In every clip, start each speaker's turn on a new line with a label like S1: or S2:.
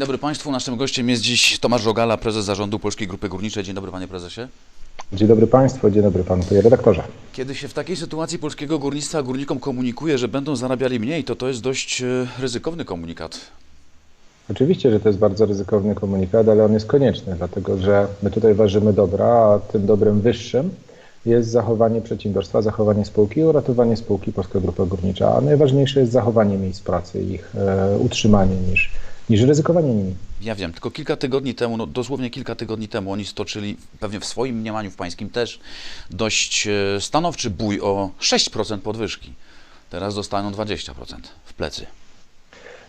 S1: Dzień dobry Państwu. Naszym gościem jest dziś Tomasz Rogala, prezes zarządu Polskiej Grupy Górniczej. Dzień dobry Panie Prezesie.
S2: Dzień dobry Państwu, dzień dobry Panu Panie redaktorze.
S1: Kiedy się w takiej sytuacji polskiego górnictwa górnikom komunikuje, że będą zarabiali mniej, to to jest dość e, ryzykowny komunikat.
S2: Oczywiście, że to jest bardzo ryzykowny komunikat, ale on jest konieczny, dlatego że my tutaj ważymy dobra, a tym dobrem wyższym jest zachowanie przedsiębiorstwa, zachowanie spółki i uratowanie spółki Polska Grupa Górnicza, a najważniejsze jest zachowanie miejsc pracy, ich e, utrzymanie niż, niż ryzykowanie nimi.
S1: Ja wiem, tylko kilka tygodni temu, no dosłownie kilka tygodni temu, oni stoczyli pewnie w swoim mniemaniu, w Pańskim też, dość e, stanowczy bój o 6% podwyżki. Teraz dostaną 20% w plecy.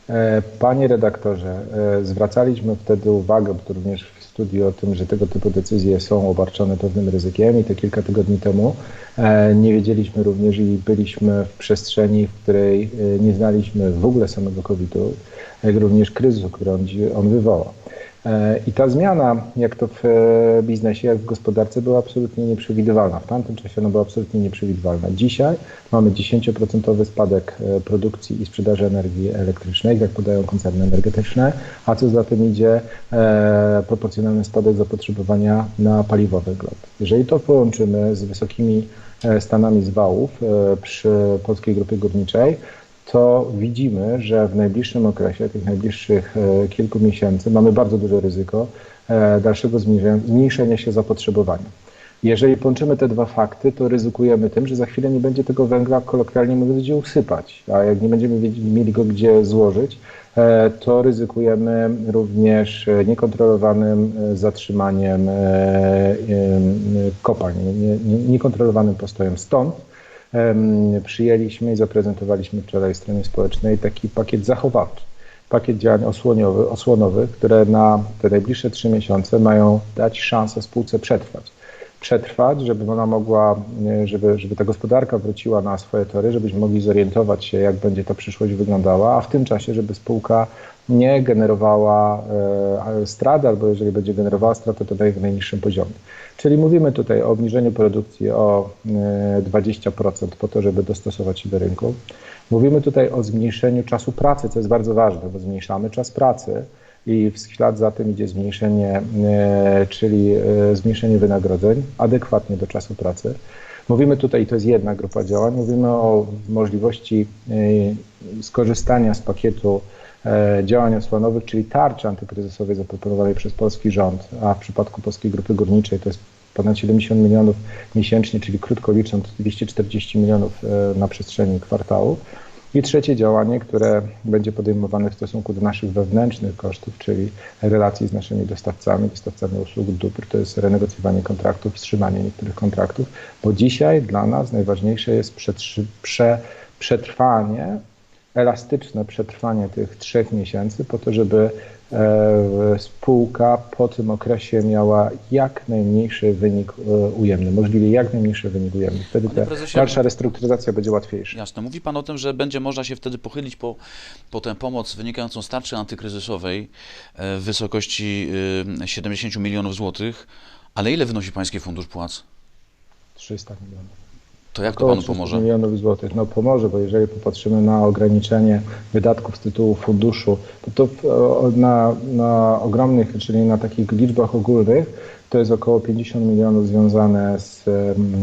S2: E, Panie redaktorze, e, zwracaliśmy wtedy uwagę, bo to również w studiu o tym, że tego typu decyzje są obarczone pewnym ryzykiem i to kilka tygodni temu e, nie wiedzieliśmy również i byliśmy w przestrzeni, w której e, nie znaliśmy w ogóle samego COVID-u, jak również kryzysu, który on, on wywoła. E, I ta zmiana, jak to w e, biznesie, jak w gospodarce, była absolutnie nieprzewidywalna. W tamtym czasie ona była absolutnie nieprzewidywalna. Dzisiaj mamy 10% spadek e, produkcji i sprzedaży energii elektrycznej, jak podają koncerny energetyczne, a co za tym idzie, proporcjonalny spadek zapotrzebowania na paliwo węglowe. Jeżeli to połączymy z wysokimi stanami zwałów przy Polskiej Grupie Górniczej, to widzimy, że w najbliższym okresie, tych najbliższych e, kilku miesięcy, mamy bardzo duże ryzyko e, dalszego zmniejszenia- się zapotrzebowania. Jeżeli połączymy te dwa fakty, to ryzykujemy tym, że za chwilę nie będzie tego węgla, kolokwialnie mówiąc, gdzie usypać, a jak nie będziemy mieli go gdzie złożyć, e, to ryzykujemy również niekontrolowanym zatrzymaniem nie- niekontrolowanym postojem. Stąd przyjęliśmy i zaprezentowaliśmy wczoraj stronie społecznej taki pakiet zachowawczy, pakiet działań osłoniowy, osłonowych, które na te najbliższe trzy miesiące mają dać szansę spółce przetrwać. Przetrwać, żeby ona mogła, e, żeby, żeby ta gospodarka wróciła na swoje tory, żebyśmy mogli zorientować się, jak będzie ta przyszłość wyglądała, a w tym czasie, żeby spółka nie generowała e, strat, albo jeżeli będzie generowała straty, to w najniższym poziomie. Czyli mówimy tutaj o obniżeniu produkcji o e, 20% po to, żeby dostosować się do rynku. Mówimy tutaj o zmniejszeniu czasu pracy, co jest bardzo ważne, bo zmniejszamy czas pracy i w ślad za tym idzie zmniejszenie, e, czyli e, zmniejszenie wynagrodzeń adekwatnie do czasu pracy. Mówimy tutaj, to jest jedna grupa działań, mówimy o możliwości e, skorzystania z pakietu e, działań osłonowych, czyli tarczy antykryzysowej zaproponowanej przez polski rząd, a w przypadku Polskiej Grupy Górniczej to jest ponad 70 milionów miesięcznie, czyli krótko licząc 240 milionów e, na przestrzeni kwartału. I trzecie działanie, które będzie podejmowane w stosunku do naszych wewnętrznych kosztów, czyli relacji z naszymi dostawcami, dostawcami usług dóbr, to jest renegocjowanie kontraktów, wstrzymanie niektórych kontraktów, bo dzisiaj dla nas najważniejsze jest przetrwanie, elastyczne przetrwanie tych trzech miesięcy po to, żeby e, spółka po tym okresie miała jak najmniejszy wynik e, ujemny, możliwie jak najmniejszy wynik ujemny. Wtedy ta dalsza restrukturyzacja będzie łatwiejsza.
S1: Jasne. Mówi Pan o tym, że będzie można się wtedy pochylić po, po tę pomoc wynikającą z tarczy antykryzysowej e, w wysokości e, 70 milionów złotych. Ale ile wynosi Pański Fundusz Płac?
S2: 300 milionów.
S1: To jak to Panu
S2: 300
S1: pomoże?
S2: milionów złotych. No pomoże, bo jeżeli popatrzymy na ograniczenie wydatków z tytułu funduszu, to, to o- na, na ogromnych, czyli na takich liczbach ogólnych, to jest około 50 milionów związane z em,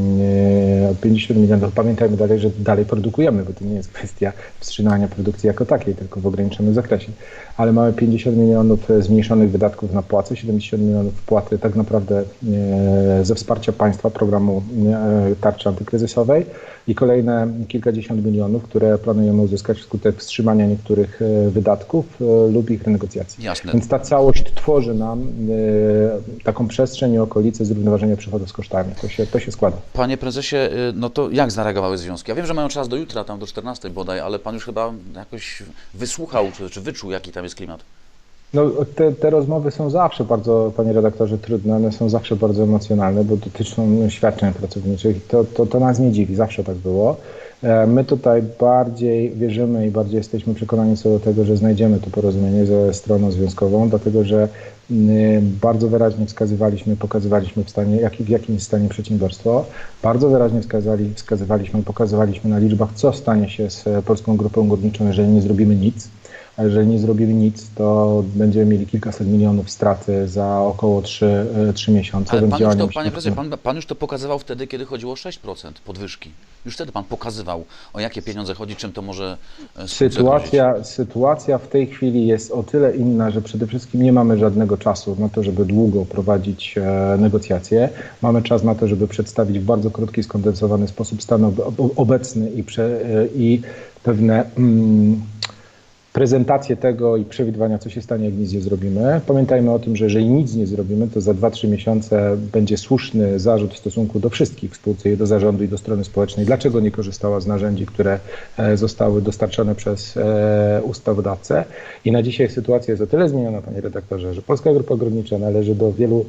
S2: e, 50 milionów. Pamiętajmy dalej, że dalej produkujemy, bo to nie jest kwestia wstrzymania produkcji jako takiej, tylko w ograniczonym zakresie. Ale mamy 50 milionów zmniejszonych wydatków na płace, 70 milionów wpłaty tak naprawdę e, ze wsparcia państwa programu e, tarczy antykryzysowej i kolejne kilkadziesiąt milionów, które planujemy uzyskać wskutek wstrzymania niektórych e, wydatków e, lub ich renegocjacji.
S1: Jasne.
S2: Więc ta całość tworzy nam e, taką przestrzeń i okolice zrównoważenia przychodów z kosztami. To się, to się składa.
S1: Panie prezesie, no to jak zareagowały związki? Ja wiem, że mają czas do jutra, tam do 14 bodaj, ale pan już chyba jakoś wysłuchał, czy, czy wyczuł, jaki tam jest klimat.
S2: No, te, te rozmowy są zawsze bardzo, panie redaktorze, trudne, one są zawsze bardzo emocjonalne, bo dotyczą świadczeń pracowniczych to, to, to nas nie dziwi, zawsze tak było. E, My tutaj bardziej wierzymy i bardziej jesteśmy przekonani co do tego, że znajdziemy to porozumienie ze stroną związkową, dlatego że bardzo wyraźnie wskazywaliśmy, pokazywaliśmy w, stanie, jak, w jakim jest stanie przedsiębiorstwo. Bardzo wyraźnie wskazali, wskazywaliśmy, pokazywaliśmy na liczbach, co stanie się z Polską Grupą Górniczą, jeżeli nie zrobimy nic. A jeżeli nie zrobimy nic, to będziemy mieli kilkaset milionów straty za około 3, 3 miesiące.
S1: Ale pan już, to, panie prezesie, pan, pan już to pokazywał wtedy, kiedy chodziło o 6% podwyżki. Już wtedy pan pokazywał, o jakie pieniądze chodzi, czym to może e.
S2: Sytuacja, sytuacja w tej chwili jest o tyle inna, że przede wszystkim nie mamy żadnego czasu na to, żeby długo prowadzić e, negocjacje. Mamy czas na to, żeby przedstawić w bardzo krótki, skondensowany sposób stan ob, ob, obecny i, prze, e, i pewne mm, prezentację tego i przewidywania, co się stanie, jak nic nie zrobimy. Pamiętajmy o tym, że jeżeli nic nie zrobimy, to za 2-3 miesiące będzie słuszny zarzut w stosunku do wszystkich w spółce do zarządu i do strony społecznej. Dlaczego nie korzystała z narzędzi, które e, zostały dostarczone przez e, ustawodawcę? I na dzisiaj sytuacja jest o tyle zmieniona, panie redaktorze, że Polska Grupa Górnicza należy do wielu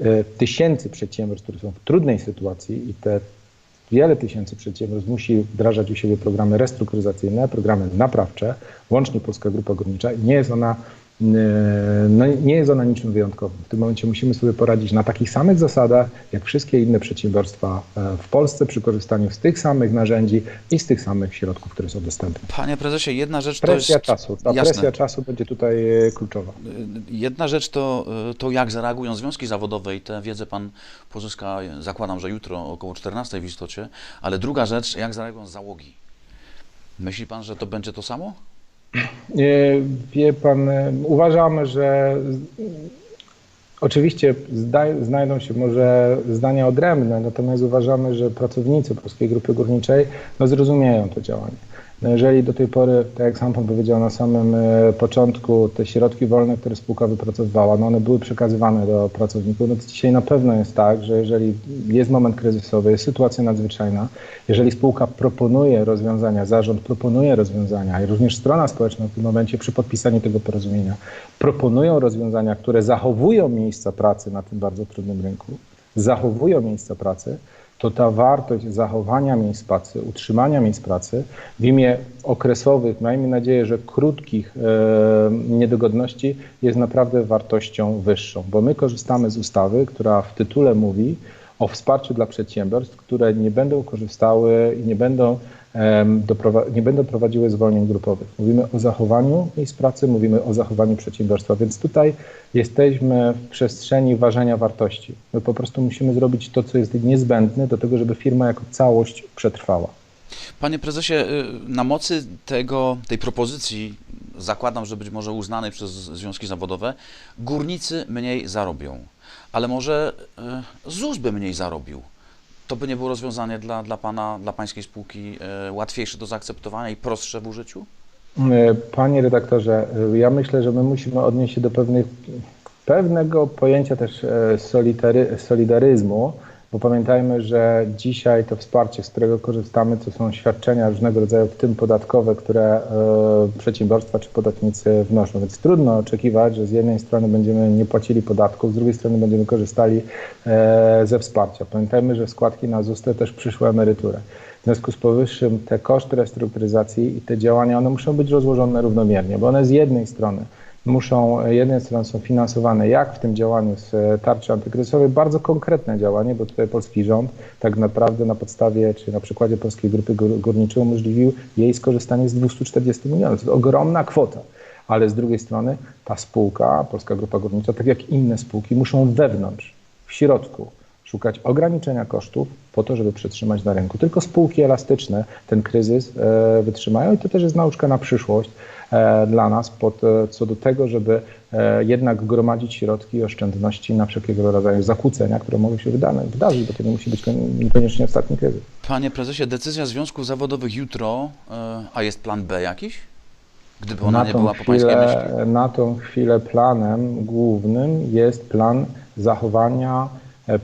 S2: e, tysięcy przedsiębiorstw, które są w trudnej sytuacji i te Wiele tysięcy przedsiębiorstw musi wdrażać u siebie programy restrukturyzacyjne, programy naprawcze, łącznie Polska Grupa Górnicza i nie jest ona, no, nie jest ona niczym wyjątkowym. W tym momencie musimy sobie poradzić na takich samych zasadach, jak wszystkie inne przedsiębiorstwa e, w Polsce przy korzystaniu z tych samych narzędzi i z tych samych środków, które są dostępne.
S1: Panie prezesie, jedna rzecz to
S2: Presja
S1: jest...
S2: czasu, ta
S1: Jasne.
S2: presja czasu będzie tutaj e, kluczowa.
S1: Jedna rzecz to, to, jak zareagują związki zawodowe i tę wiedzę pan pozyska, zakładam, że jutro około 14 w istocie, ale druga rzecz, jak zareagują załogi. Myśli pan, że to będzie to samo?
S2: E, Wie pan, e, uważamy, że oczywiście znajdą się może zdania odrębne, natomiast uważamy, że pracownicy Polskiej Grupy Górniczej no, zrozumieją to działanie. No jeżeli do tej pory, tak jak sam pan powiedział na samym e, początku, te środki wolne, które spółka wypracowywała, no one były przekazywane do pracowników, no to dzisiaj na pewno jest tak, że jeżeli jest moment kryzysowy, jest sytuacja nadzwyczajna, jeżeli spółka proponuje rozwiązania, zarząd proponuje rozwiązania i również strona społeczna w tym momencie przy podpisaniu tego porozumienia proponują rozwiązania, które zachowują miejsca pracy na tym bardzo trudnym rynku, zachowują miejsca pracy, to ta wartość zachowania miejsc pracy, utrzymania miejsc pracy w imię okresowych, miejmy nadzieję, że krótkich e, niedogodności jest naprawdę wartością wyższą, bo my korzystamy z ustawy, która w tytule mówi o wsparciu dla przedsiębiorstw, które nie będą korzystały i nie będą, nie będą prowadziły zwolnień grupowych. Mówimy o zachowaniu miejsc pracy, mówimy o zachowaniu przedsiębiorstwa, więc tutaj jesteśmy w przestrzeni ważenia wartości. My po prostu musimy zrobić to, co jest niezbędne do tego, żeby firma jako całość przetrwała.
S1: Panie prezesie, y, na mocy tego, tej propozycji, zakładam, że być może uznanej przez związki zawodowe, górnicy mniej zarobią, ale może y, ZUS by mniej zarobił. To by nie było rozwiązanie dla, dla pana, dla pańskiej spółki y, łatwiejsze do zaakceptowania i prostsze w użyciu?
S2: E, Panie redaktorze, e, ja myślę, że my musimy odnieść się do pewnych, pewnego pojęcia też e, solidary, solidaryzmu, bo pamiętajmy, że dzisiaj to wsparcie, z którego korzystamy, to są świadczenia różnego rodzaju, w tym podatkowe, które e, przedsiębiorstwa czy podatnicy wnoszą. Więc trudno oczekiwać, że z jednej strony będziemy nie płacili podatków, z drugiej strony będziemy korzystali e, ze wsparcia. Pamiętajmy, że składki na ZUS to też przyszłe emerytury. W związku z powyższym te koszty restrukturyzacji i te działania, one muszą być rozłożone równomiernie, bo one z jednej strony muszą, z jednej strony są finansowane, jak w tym działaniu z e, tarczy antykryzysowej, bardzo konkretne działanie, bo tutaj polski rząd tak naprawdę na podstawie, czy na przykładzie Polskiej Grupy Gór- Górniczej umożliwił jej skorzystanie z 240 milionów. To ogromna kwota. Ale z drugiej strony ta spółka, Polska Grupa Górnicza, tak jak inne spółki, muszą wewnątrz, w środku szukać ograniczenia kosztów po to, żeby przetrzymać na rynku. Tylko spółki elastyczne ten kryzys e, wytrzymają i to też jest nauczka na przyszłość e, dla nas pod, co do tego, żeby e, jednak gromadzić środki i oszczędności na wszelkiego rodzaju zakłócenia, które mogą się wydarzyć, bo to nie musi być kon- niekoniecznie ostatni kryzys.
S1: Panie prezesie, decyzja związków zawodowych jutro, a jest plan B jakiś? Gdyby ona nie była po pańskiej myśli.
S2: chwilę, na tą chwilę planem głównym jest plan zachowania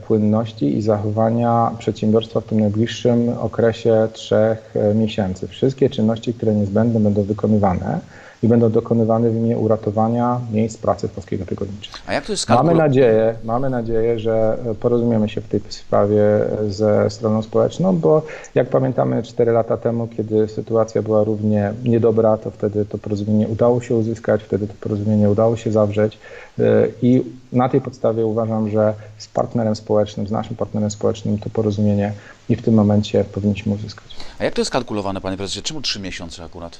S2: płynności i zachowania przedsiębiorstwa w tym najbliższym okresie trzech e, miesięcy. Wszystkie czynności, które niezbędne będą wykonywane. i będą dokonywane w imię uratowania miejsc pracy grupie górniczej.
S1: A jak to jest
S2: Mamy nadzieję, mamy nadzieję, że porozumiemy się w tej sprawie ze stroną społeczną, bo jak pamiętamy 4 lata temu, kiedy sytuacja była równie niedobra, to wtedy to porozumienie udało się uzyskać, wtedy to porozumienie udało się zawrzeć e, i na tej podstawie uważam, że z partnerem społecznym, z naszym partnerem społecznym to porozumienie i w tym momencie powinniśmy uzyskać.
S1: A jak to jest kalkulowane, panie prezesie? Czemu trzy miesiące akurat?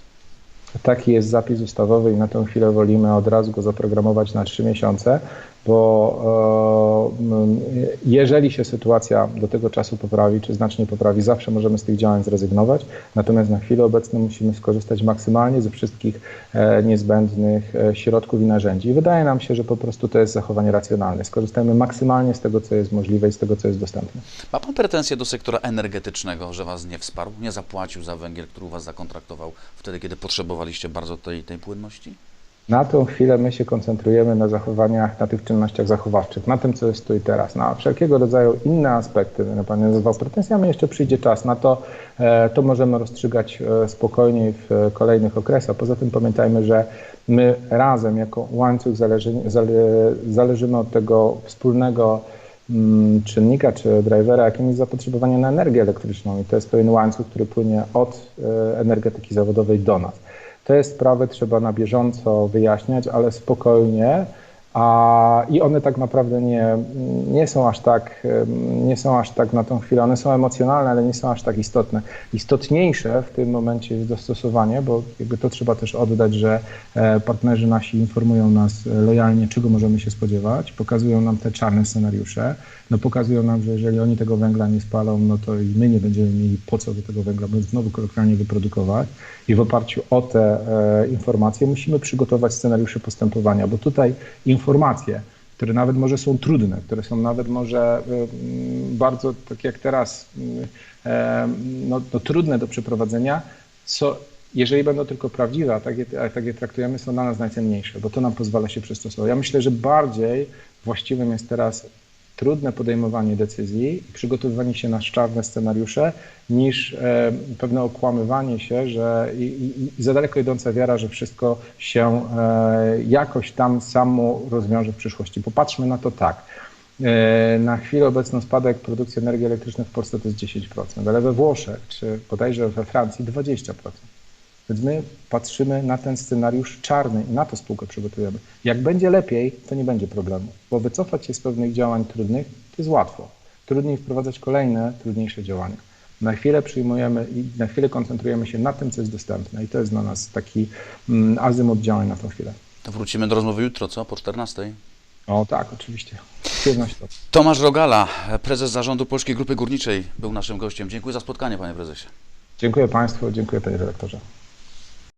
S2: Taki jest zapis ustawowy i na tę chwilę wolimy od razu go zaprogramować na trzy miesiące, bo e, jeżeli się sytuacja do tego czasu poprawi, czy znacznie poprawi, zawsze możemy z tych działań zrezygnować. Natomiast na chwilę obecną musimy skorzystać maksymalnie ze wszystkich e, niezbędnych e, środków i narzędzi. Wydaje nam się, że po prostu to jest zachowanie racjonalne. Skorzystajmy maksymalnie z tego, co jest możliwe i z tego, co jest dostępne.
S1: Ma pan pretensje do sektora energetycznego, że was nie wsparł, nie zapłacił za węgiel, który u was zakontraktował wtedy, kiedy potrzebowaliście bardzo tej, tej płynności?
S2: Na tą chwilę my się koncentrujemy na zachowaniach, na tych czynnościach zachowawczych, na tym, co jest tu i teraz. Na wszelkiego rodzaju inne aspekty, będę Pan nazywał pretensjami, jeszcze przyjdzie czas na to, e, to możemy rozstrzygać e, spokojniej w e, kolejnych okresach. Poza tym pamiętajmy, że my razem jako łańcuch zależy, zale, zależymy od tego wspólnego mm, czynnika czy drivera, jakim jest zapotrzebowanie na energię elektryczną i to jest pewien łańcuch, który płynie od energetyki zawodowej do nas. Te sprawy trzeba na bieżąco wyjaśniać, ale spokojnie. A, I one tak naprawdę nie, nie, są aż tak, nie są aż tak na tą chwilę. One są emocjonalne, ale nie są aż tak istotne. Istotniejsze w tym momencie jest dostosowanie, bo jakby to trzeba też oddać, że e, partnerzy nasi informują nas lojalnie, czego możemy się spodziewać, pokazują nam te czarne scenariusze, no pokazują nam, że jeżeli oni tego węgla nie spalą, no to i my nie będziemy mieli po co do tego węgla, by znowu kolokwialnie wyprodukować. I w oparciu o te e, informacje musimy przygotować scenariusze postępowania, bo tutaj informacje, które nawet może są trudne, które są nawet może mm, bardzo, tak jak teraz, e, no, no, trudne do przeprowadzenia, co, jeżeli będą tylko prawdziwe, a tak je, a tak je traktujemy, są dla nas najcenniejsze, bo to nam pozwala się przystosować. Ja myślę, że bardziej właściwym jest teraz trudne podejmowanie decyzji i przygotowywanie się na czarne scenariusze, niż e, pewne okłamywanie się, że i, i, i za daleko idąca wiara, że wszystko się e, jakoś tam samo rozwiąże w przyszłości. Popatrzmy na to tak. E, Na chwilę obecną spadek produkcji energii elektrycznej w Polsce to jest 10%, ale we Włoszech czy bodajże we Francji 20%. Więc my patrzymy na ten scenariusz czarny i na to spółkę przygotujemy. Jak będzie lepiej, to nie będzie problemu, bo wycofać się z pewnych działań trudnych to jest łatwo. Trudniej wprowadzać kolejne, trudniejsze działania. Na chwilę przyjmujemy i na chwilę koncentrujemy się na tym, co jest dostępne i to jest dla nas taki mm, azymut działań na tą chwilę.
S1: To wrócimy do rozmowy jutro, co? Po 14.
S2: O tak, oczywiście.
S1: Tomasz Rogala, prezes zarządu Polskiej Grupy Górniczej, był naszym gościem. Dziękuję za spotkanie, panie prezesie.
S2: Dziękuję Państwu, dziękuję Panie redaktorze.